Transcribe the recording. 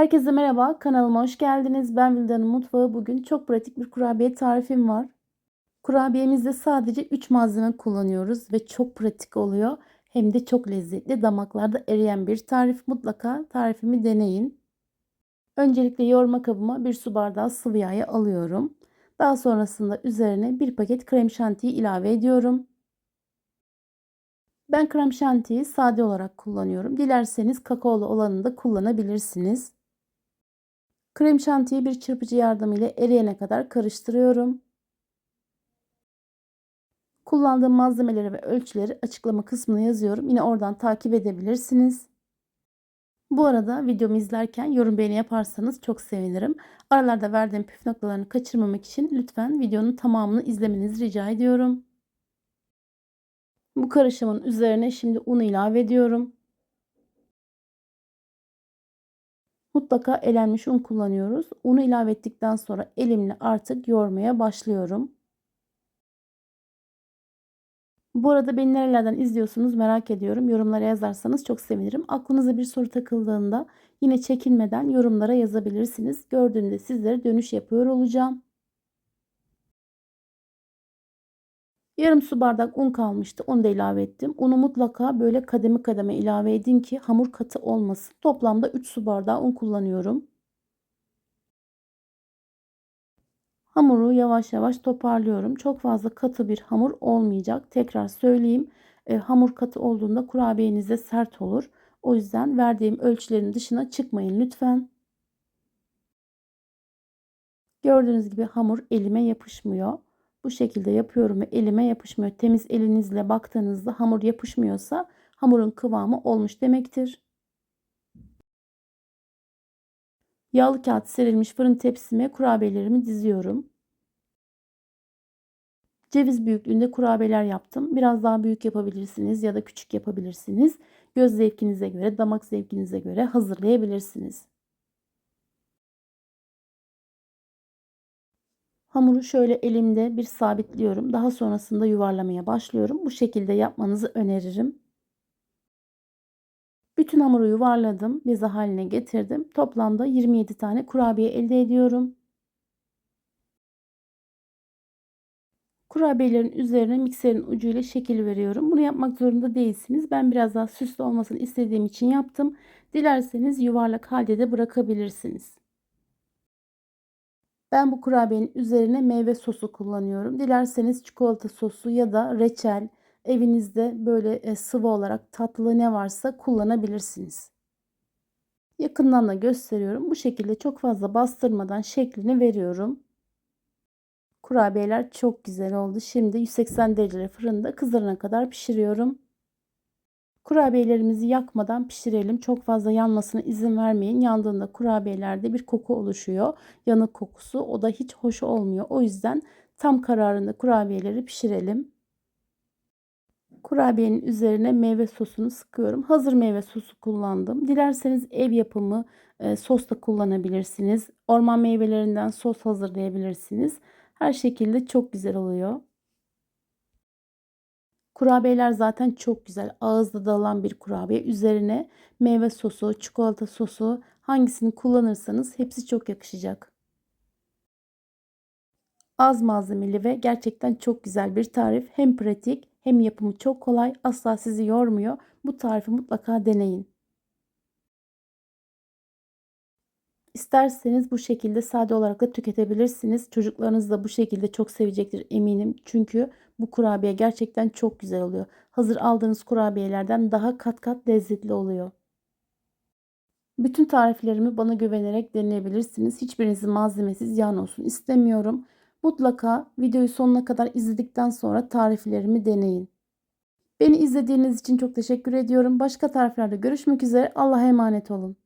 Herkese merhaba, kanalıma hoş geldiniz. Ben Vilda'nın mutfağı. Bugün çok pratik bir kurabiye tarifim var. Kurabiyemizde sadece 3 malzeme kullanıyoruz ve çok pratik oluyor. Hem de çok lezzetli, damaklarda eriyen bir tarif. Mutlaka tarifimi deneyin. Öncelikle yoğurma kabıma 1 su bardağı sıvı yağı alıyorum. Daha sonrasında üzerine 1 paket krem şantiyi ilave ediyorum. Ben krem şantiyi sade olarak kullanıyorum. Dilerseniz kakaolu olanını da kullanabilirsiniz. Krem şantiyi bir çırpıcı yardımıyla eriyene kadar karıştırıyorum. Kullandığım malzemeleri ve ölçüleri açıklama kısmına yazıyorum. Yine oradan takip edebilirsiniz. Bu arada videomu izlerken yorum beğeni yaparsanız çok sevinirim. Aralarda verdiğim püf noktalarını kaçırmamak için lütfen videonun tamamını izlemenizi rica ediyorum. Bu karışımın üzerine şimdi un ilave ediyorum. Mutlaka elenmiş un kullanıyoruz. Unu ilave ettikten sonra elimle artık yoğurmaya başlıyorum. Bu arada beni nerelerden izliyorsunuz merak ediyorum. Yorumlara yazarsanız çok sevinirim. Aklınıza bir soru takıldığında yine çekinmeden yorumlara yazabilirsiniz. Gördüğümde sizlere dönüş yapıyor olacağım. Yarım su bardak un kalmıştı. Onu da ilave ettim. Unu mutlaka böyle kademe kademe ilave edin ki hamur katı olmasın. Toplamda 3 su bardağı un kullanıyorum. Hamuru yavaş yavaş toparlıyorum. Çok fazla katı bir hamur olmayacak. Tekrar söyleyeyim. E, hamur katı olduğunda kurabiyenize sert olur. O yüzden verdiğim ölçülerin dışına çıkmayın lütfen. Gördüğünüz gibi hamur elime yapışmıyor. Bu şekilde yapıyorum ve elime yapışmıyor. Temiz elinizle baktığınızda hamur yapışmıyorsa hamurun kıvamı olmuş demektir. Yağlı kağıt serilmiş fırın tepsime kurabiyelerimi diziyorum. Ceviz büyüklüğünde kurabiyeler yaptım. Biraz daha büyük yapabilirsiniz ya da küçük yapabilirsiniz. Göz zevkinize göre, damak zevkinize göre hazırlayabilirsiniz. Hamuru şöyle elimde bir sabitliyorum. Daha sonrasında yuvarlamaya başlıyorum. Bu şekilde yapmanızı öneririm. Bütün hamuru yuvarladım. Beze haline getirdim. Toplamda 27 tane kurabiye elde ediyorum. Kurabiyelerin üzerine mikserin ucuyla şekil veriyorum. Bunu yapmak zorunda değilsiniz. Ben biraz daha süslü olmasını istediğim için yaptım. Dilerseniz yuvarlak halde de bırakabilirsiniz. Ben bu kurabiyenin üzerine meyve sosu kullanıyorum. Dilerseniz çikolata sosu ya da reçel evinizde böyle e, sıvı olarak tatlı ne varsa kullanabilirsiniz. Yakından da gösteriyorum. Bu şekilde çok fazla bastırmadan şeklini veriyorum. Kurabiyeler çok güzel oldu. Şimdi 180 derece fırında kızarana kadar pişiriyorum. Kurabiyelerimizi yakmadan pişirelim. Çok fazla yanmasına izin vermeyin. Yandığında kurabiyelerde bir koku oluşuyor. Yanık kokusu. O da hiç hoş olmuyor. O yüzden tam kararında kurabiyeleri pişirelim. Kurabiyenin üzerine meyve sosunu sıkıyorum. Hazır meyve sosu kullandım. Dilerseniz ev yapımı e, sos da kullanabilirsiniz. Orman meyvelerinden sos hazırlayabilirsiniz. Her şekilde çok güzel oluyor. Kurabiyeler zaten çok güzel. Ağızda dağılan bir kurabiye. Üzerine meyve sosu, çikolata sosu hangisini kullanırsanız hepsi çok yakışacak. Az malzemeli ve gerçekten çok güzel bir tarif. Hem pratik hem yapımı çok kolay. Asla sizi yormuyor. Bu tarifi mutlaka deneyin. İsterseniz bu şekilde sade olarak da tüketebilirsiniz. Çocuklarınız da bu şekilde çok sevecektir eminim. Çünkü bu kurabiye gerçekten çok güzel oluyor. Hazır aldığınız kurabiyelerden daha kat kat lezzetli oluyor. Bütün tariflerimi bana güvenerek deneyebilirsiniz. Hiçbirinizin malzemesiz yan olsun istemiyorum. Mutlaka videoyu sonuna kadar izledikten sonra tariflerimi deneyin. Beni izlediğiniz için çok teşekkür ediyorum. Başka tariflerde görüşmek üzere. Allah'a emanet olun.